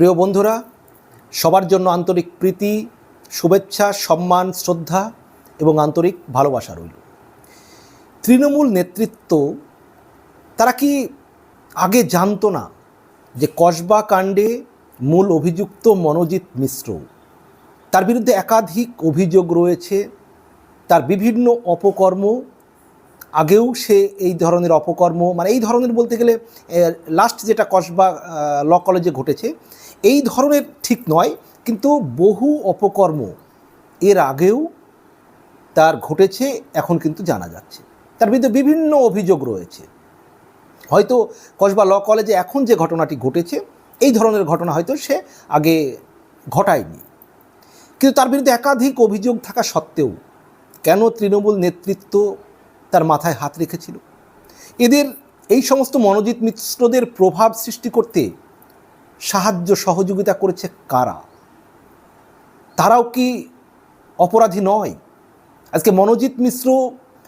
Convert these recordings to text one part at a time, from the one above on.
প্রিয় বন্ধুরা, সবার জন্য আন্তরিক প্রীতি, শুভেচ্ছা, সম্মান, শ্রদ্ধা এবং আন্তরিক ভালোবাসা রইল। তৃণমূল নেতৃত্ব, তারা কি আগে জানতো না যে কসবা কাণ্ডে মূল অভিযুক্ত মনোজিৎ মিশ্র? তার বিরুদ্ধে একাধিক অভিযোগ রয়েছে, তার বিভিন্ন অপকর্ম আগেও সে এই ধরনের অপকর্ম মানে এই ধরনের বলতে গেলে লাস্ট যেটা কসবা ল কলেজে ঘটেছে, এই ধরনের ঠিক নয়, কিন্তু বহু অপকর্ম এর আগেও তার ঘটেছে, এখন কিন্তু জানা যাচ্ছে। তার বিরুদ্ধে বিভিন্ন অভিযোগ রয়েছে। হয়তো কসবা ল কলেজে এখন যে ঘটনাটি ঘটেছে, এই ধরনের ঘটনা হয়তো সে আগে ঘটায়নি। কিন্তু তার বিরুদ্ধে একাধিক অভিযোগ থাকা সত্ত্বেও, কেন তৃণমূল নেতৃত্ব তার মাথায় হাত রেখেছিল। এদের এই সমস্ত মনোজিৎ মিশ্রদের প্রভাব সৃষ্টি করতে সাহায্য সহযোগিতা করেছে কারা? তারাও কি অপরাধী নয়? আজকে মনোজিৎ মিশ্র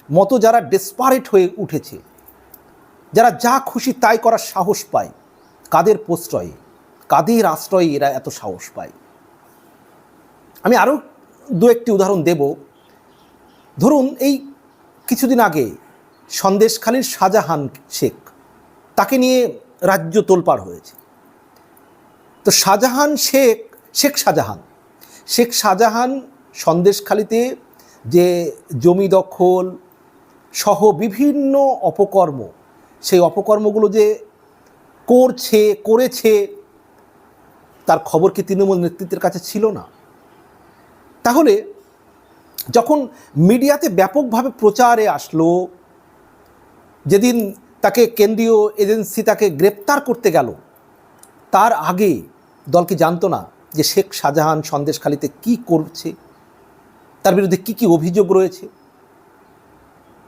মতো যারা ডেসপারেট হয়ে উঠেছে, যারা যা খুশি তাই করার সাহস পায়, কাদের প্রশ্রয়ে, কাদের আশ্রয়ে এরা এত সাহস পায়? আমি আরও দু একটি উদাহরণ দেব। ধরুন এই কিছুদিন আগে সন্দেশখালীর শাহজাহান শেখ তাকে নিয়ে রাজ্য তোলপাড় হয়েছে। তো শাহজাহান শেখ শেখ শাহজাহান শেখ শাহজাহান সন্দেশখালিতে যে জমি দখল সহ বিভিন্ন অপকর্ম, সেই অপকর্মগুলো যে করছে, করেছে, তার খবর কি তৃণমূল নেতৃত্বের কাছে ছিল না? তাহলে যখন মিডিয়াতে ব্যাপকভাবে প্রচারে আসলো, যেদিন তাকে কেন্দ্রীয় এজেন্সি তাকে গ্রেপ্তার করতে গেল, তার আগে দলকে জানতো না যে শেখ শাহজাহান সন্দেশখালিতে কি করছে? তার বিরুদ্ধে কি কি অভিযোগ রয়েছে?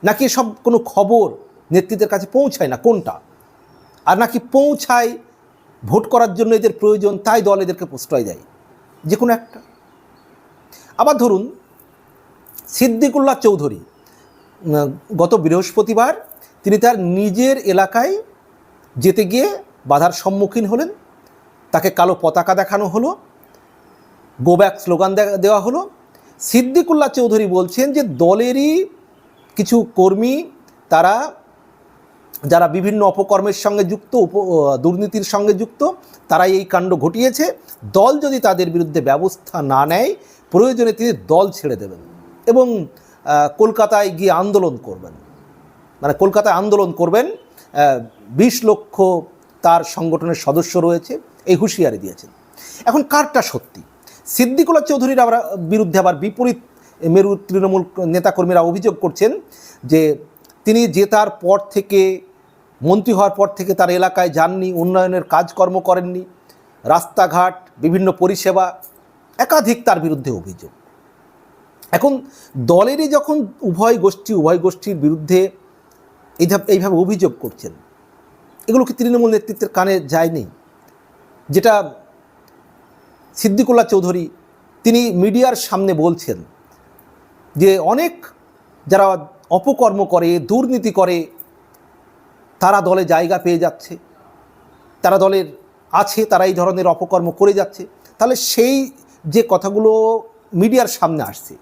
নাকি এসব কোনো খবর নেতৃত্বের কাছে পৌঁছায় না? কোনটা? আর নাকি পৌঁছায় ভোট করার জন্য এদের প্রয়োজন, তাই দল এদেরকে প্রশ্রয় দেয়? যে কোনো একটা। আবার ধরুন সিদ্দিকুল্লাহ চৌধুরী গত বৃহস্পতিবার তিনি তার নিজের এলাকায় যেতে গিয়ে বাধার সম্মুখীন হলেন। তাকে কালো পতাকা দেখানো হলো গো ব্যাক স্লোগান দেওয়া হলো। সিদ্দিকুল্লাহ চৌধুরী বলছেন যে দলেরই কিছু কর্মী তারা, যারা বিভিন্ন অপকর্মের সঙ্গে যুক্ত, উপ দুর্নীতির সঙ্গে যুক্ত, তারাই এই কাণ্ড ঘটিয়েছে। দল যদি তাদের বিরুদ্ধে ব্যবস্থা না নেয়, প্রয়োজনে তিনি দল ছেড়ে দেবেন। এবং কলকাতায় গিয়ে আন্দোলন করবেন। মানে কলকাতায় আন্দোলন করবেন বিশ লক্ষ তার সংগঠনের সদস্য রয়েছে, এই হুঁশিয়ারি দিয়েছেন। এখন কারটা সত্যি? সিদ্দিকুল্লাহ চৌধুরীর আবার বিরুদ্ধে আবার বিপরীত মেরু তৃণমূল নেতাকর্মীরা অভিযোগ করছেন যে তিনি জেতার পর থেকে, মন্ত্রী হওয়ার পর থেকে তার এলাকায় যাননি, উন্নয়নের কাজকর্ম করেননি, রাস্তাঘাট, বিভিন্ন পরিষেবা, একাধিক তার বিরুদ্ধে অভিযোগ। এখন দলেরই যখন উভয় গোষ্ঠী, উভয় গোষ্ঠীর বিরুদ্ধে এইভাবে এইভাবে অভিযোগ করছেন, এগুলো কি তৃণমূল নেতৃত্বের কানে যায়নি? যেটা সিদ্দিকুল্লা চৌধুরী, তিনি মিডিয়ার সামনে বলছেন যে অনেক যারা অপকর্ম করে, দুর্নীতি করে, তারা দলে জায়গা পেয়ে যাচ্ছে, তারা দলের আছে, তারা এই ধরনের অপকর্ম করে যাচ্ছে। তাহলে সেই যে কথাগুলো মিডিয়ার সামনে আসছে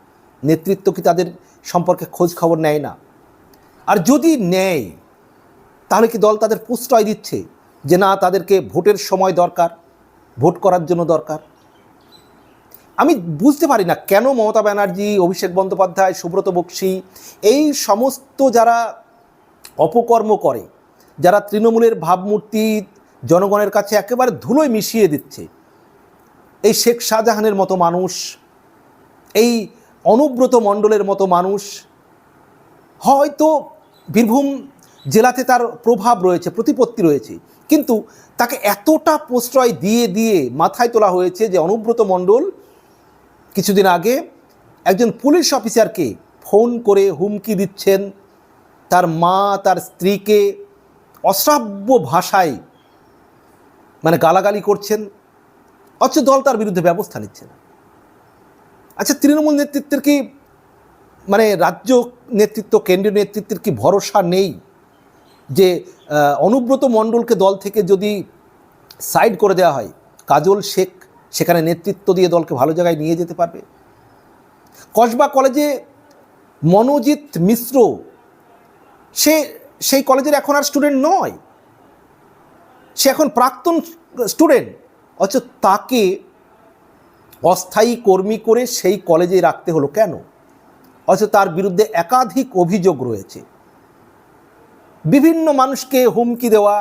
নেতৃত্ব কি তাদের সম্পর্কে খোঁজ খবর নেয় না? আর যদি নেয়, তাহলে কি দল তাদের প্রশ্রয় দিচ্ছে যে না, তাদেরকে ভোটের সময় দরকার, ভোট করার জন্য দরকার? আমি বুঝতে পারি না কেন মমতা ব্যানার্জি, অভিষেক বন্দ্যোপাধ্যায়, সুব্রত বক্সি এই সমস্ত যারা অপকর্ম করে, যারা তৃণমূলের ভাবমূর্তি জনগণের কাছে একেবারে ধুলোয় মিশিয়ে দিচ্ছে, এই শেখ শাহজাহানের মতো মানুষ, এই অনুব্রত মণ্ডলের মতো মানুষ। হয়তো বীরভূম জেলাতে তার প্রভাব রয়েছে, প্রতিপত্তি রয়েছে, কিন্তু তাকে এতটা প্রশ্রয় দিয়ে দিয়ে মাথায় তোলা হয়েছে যে অনুব্রত মণ্ডল কিছুদিন আগে একজন পুলিশ অফিসারকে ফোন করে হুমকি দিচ্ছেন। তার মা, তার স্ত্রীকে অশ্রাব্য ভাষায় মানে গালাগালি করছেন। অথচ দল তার বিরুদ্ধে ব্যবস্থা নিচ্ছে না। আচ্ছা তৃণমূল নেতৃত্বের কি মানে রাজ্য নেতৃত্ব, কেন্দ্রীয় নেতৃত্বের কি ভরসা নেই যে অনুব্রত মণ্ডলকে দল থেকে যদি সাইড করে দেওয়া হয়, কাজল শেখ সেখানে নেতৃত্ব দিয়ে দলকে ভালো জায়গায় নিয়ে যেতে পারবে? কসবা কলেজে মনোজিৎ মিশ্র, সে, সেই কলেজের এখন আর স্টুডেন্ট নয়। সে এখন প্রাক্তন স্টুডেন্ট, অথচ তাকে অস্থায়ী কর্মী করে সেই কলেজে রাখতে হলো কেন? অথচ তার বিরুদ্ধে একাধিক অভিযোগ রয়েছে। বিভিন্ন মানুষকে হুমকি দেওয়া,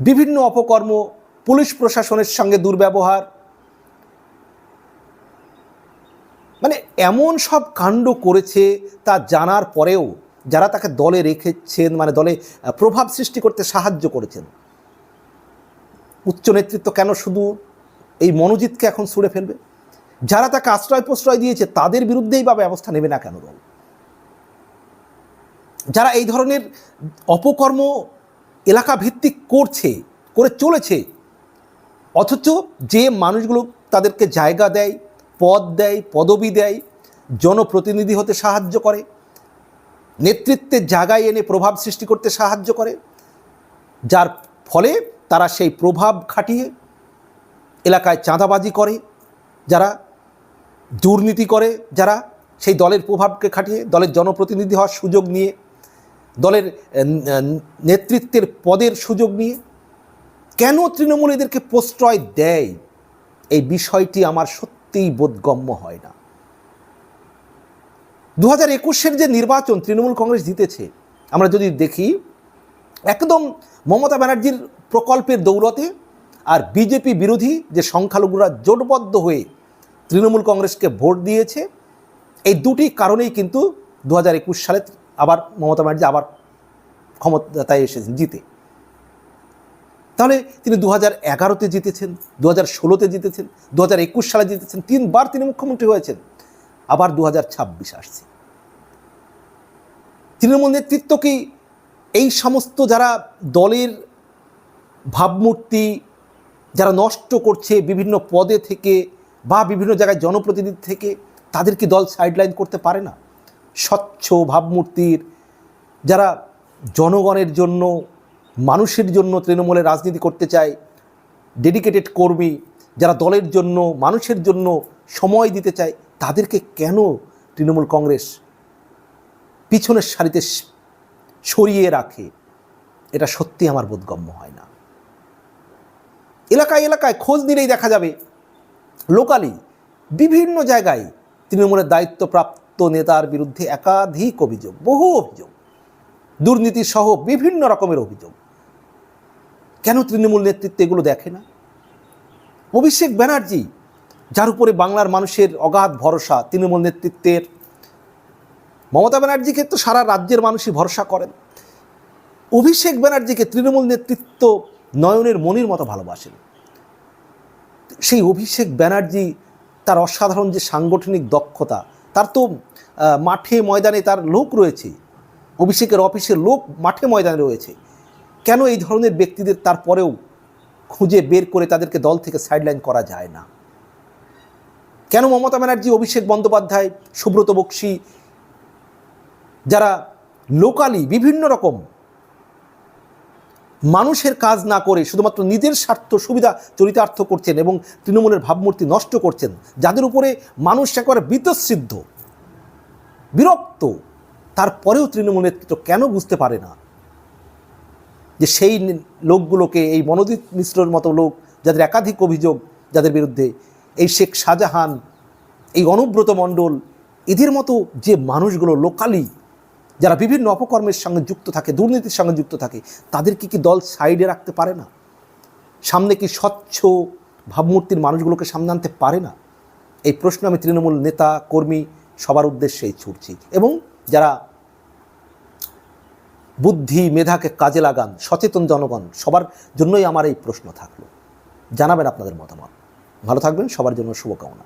বিভিন্ন অপকর্ম, পুলিশ প্রশাসনের সঙ্গে দুর্ব্যবহার। মানে এমন সব কাণ্ড করেছে তা জানার পরেও যারা তাকে দলে রেখেছেন মানে দলে প্রভাব সৃষ্টি করতে সাহায্য করেছেন, উচ্চ নেতৃত্ব কেন শুধু এই মনোজিৎকে এখন ছুঁড়ে ফেলবে। যারা তাকে আশ্রয় প্রশ্রয় দিয়েছে, তাদের বিরুদ্ধেই বা ব্যবস্থা নেবে না কেন দল? যারা এই ধরনের অপকর্ম এলাকা ভিত্তিক করছে, করে চলেছে, অথচ যে মানুষগুলো তাদেরকে জায়গা দেয়, পদ দেয়, পদবি দেয়, জনপ্রতিনিধি হতে সাহায্য করে, নেতৃত্বের জায়গায় এনে প্রভাব সৃষ্টি করতে সাহায্য করে, যার ফলে তারা সেই প্রভাব খাটিয়ে এলাকায় চাঁদাবাজি করে, যারা দুর্নীতি করে, যারা সেই দলের প্রভাবকে খাটিয়ে, দলের জনপ্রতিনিধি হওয়ার সুযোগ নিয়ে, দলের নেতৃত্বের পদের সুযোগ নিয়ে, কেন তৃণমূল এদেরকে প্রশ্রয় দেয়? এই বিষয়টি আমার সত্যিই বোধগম্য হয় না। দু হাজার একুশের যে নির্বাচন তৃণমূল কংগ্রেস জিতেছে, আমরা যদি দেখি, একদম মমতা ব্যানার্জির প্রকল্পের দৌলতে আর বিজেপি বিরোধী যে সংখ্যালঘুরা জোটবদ্ধ হয়ে তৃণমূল কংগ্রেসকে ভোট দিয়েছে, এই দুটি কারণেই কিন্তু দু সালে আবার মমতা ব্যানার্জি আবার ক্ষমতায় এসেছেন জিতে। তাহলে তিনি দু হাজার এগারোতে জিতেছেন দু হাজার ষোলোতে জিতেছেন দু হাজার একুশ সালে জিতেছেন, তিনবার তিনি মুখ্যমন্ত্রী হয়েছেন, আবার দু হাজার ছাব্বিশ আসছে। তৃণমূল নেতৃত্ব কি এই সমস্ত যারা দলের ভাবমূর্তি যারা নষ্ট করছে বিভিন্ন পদে থেকে বা বিভিন্ন জায়গায় জনপ্রতিনিধি থেকে, তাদের কি দল সাইডলাইন করতে পারে না? স্বচ্ছ ভাবমূর্তির, যারা জনগণের জন্য, মানুষের জন্য তৃণমূলের রাজনীতি করতে চায় ডেডিকেটেড কর্মী, যারা দলের জন্য, মানুষের জন্য সময় দিতে চায়, তাদেরকে কেন তৃণমূল কংগ্রেস পিছনের সারিতে সরিয়ে রাখে? এটা সত্যি আমার বোধগম্য হয় না। এলাকায় এলাকায় খোঁজ নিলেই দেখা যাবে। লোকালি বিভিন্ন জায়গায় তৃণমূলের দায়িত্বপ্রাপ্ত নেতার বিরুদ্ধে একাধিক অভিযোগ, বহু অভিযোগ, দুর্নীতি সহ বিভিন্ন রকমের অভিযোগ। কেন তৃণমূল নেতৃত্ব এগুলো দেখে না? অভিষেক ব্যানার্জি, যার উপরে বাংলার মানুষের অগাধ ভরসা, তৃণমূল নেতৃত্বের। মমতা ব্যানার্জিকে তো সারা রাজ্যের মানুষই ভরসা করেন। অভিষেক ব্যানার্জিকে তৃণমূল নেতৃত্ব নয়নের মনির মতো ভালোবাসেন। সেই অভিষেক ব্যানার্জি, তার অসাধারণ যে সাংগঠনিক দক্ষতা, তার তো মাঠে ময়দানে তার লোক রয়েছে। অভিষেকের অফিসের লোক মাঠে ময়দানে রয়েছে। কেন এই ধরনের ব্যক্তিদের তারপরেও খুঁজে বের করে তাদেরকে দল থেকে সাইডলাইন করা যায় না? কেন মমতা ব্যানার্জি, অভিষেক বন্দ্যোপাধ্যায়, সুব্রত বক্সী, যারা লোকালি বিভিন্ন রকম মানুষের কাজ না করে শুধুমাত্র নিজের স্বার্থ, সুবিধা চরিতার্থ করছেন এবং তৃণমূলের ভাবমূর্তি নষ্ট করছেন, যাদের উপরে মানুষ একেবারে বীতসিদ্ধ, বিরক্ত, তারপরেও তৃণমূল নেতৃত্ব কেন বুঝতে পারে না? যে সেই লোকগুলোকে, এই মনোজিৎ মিশ্রর মতো লোক, যাদের একাধিক অভিযোগ যাদের বিরুদ্ধে, এই শেখ শাহজাহান, এই অনুব্রত মণ্ডল, এদের মতো যে মানুষগুলো লোকালি যারা বিভিন্ন অপকর্মের সঙ্গে যুক্ত থাকে, দুর্নীতির সঙ্গে যুক্ত থাকে তাদেরকে কি দল সাইডে রাখতে পারে না? সামনে কি স্বচ্ছ ভাবমূর্তির মানুষগুলোকে সামনে আনতে পারে না? এই প্রশ্ন আমি তৃণমূল নেতা, কর্মী সবার উদ্দেশ্যেই ছুটছি এবং যারা বুদ্ধি, মেধাকে কাজে লাগান, সচেতন জনগণ, সবার জন্যই আমার এই প্রশ্ন থাকল। জানাবেন আপনাদের মতামত। ভালো থাকবেন, সবার জন্য শুভকামনা।